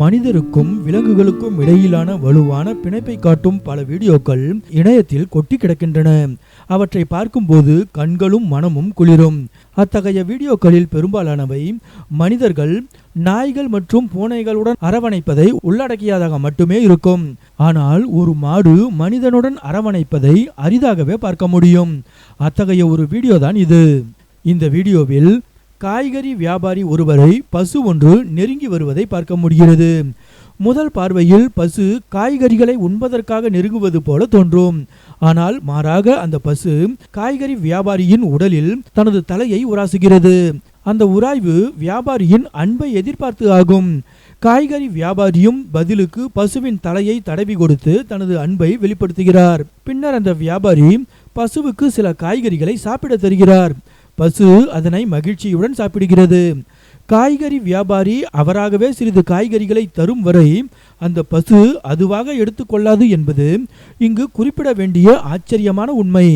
மனிதருக்கும் விலங்குகளுக்கும் இடையிலான வலுவான பிணைப்பை காட்டும் பல வீடியோக்கள் இணையத்தில் கொட்டி கிடக்கின்றன. அவற்றை பார்க்கும்போது கண்களும் மனமும் குளிரும். அத்தகைய வீடியோக்களில் பெரும்பாலானவை மனிதர்கள் நாய்கள் மற்றும் பூனைகளுடன் அரவணைப்பதை உள்ளடக்கியதாக மட்டுமே இருக்கும். ஆனால் ஒரு மாடு மனிதனுடன் அரவணைப்பதை அரிதாகவே பார்க்க முடியும். அத்தகைய ஒரு வீடியோ தான் இது. இந்த வீடியோவில் காய்கறி வியாபாரி ஒருவரை பசு ஒன்று நெருங்கி வருவதை பார்க்க முடிகிறது. முதல் பார்வையில் பசு காய்கறிகளை உண்பதற்காக நெருங்குவது போல தோன்றும். ஆனால் மாறாக அந்த பசு காய்கறி வியாபாரியின் உடலில் தனது தலையை உராசுகிறது. அந்த உராய்வு வியாபாரியின் அன்பை எதிர்பார்த்து ஆகும். காய்கறி வியாபாரியும் பதிலுக்கு பசுவின் தலையை தடவி கொடுத்து தனது அன்பை வெளிப்படுத்துகிறார். பின்னர் அந்த வியாபாரி பசுவுக்கு சில காய்கறிகளை சாப்பிட தருகிறார். பசு அதனை மகிழ்ச்சியுடன் சாப்பிடுகிறது. காய்கறி வியாபாரி அவராகவே சிறிது காய்கறிகளை தரும் வரை அந்த பசு அதுவாக எடுத்துக்கொள்ளாது என்பது இங்கு குறிப்பிட வேண்டிய ஆச்சரியமான உண்மை.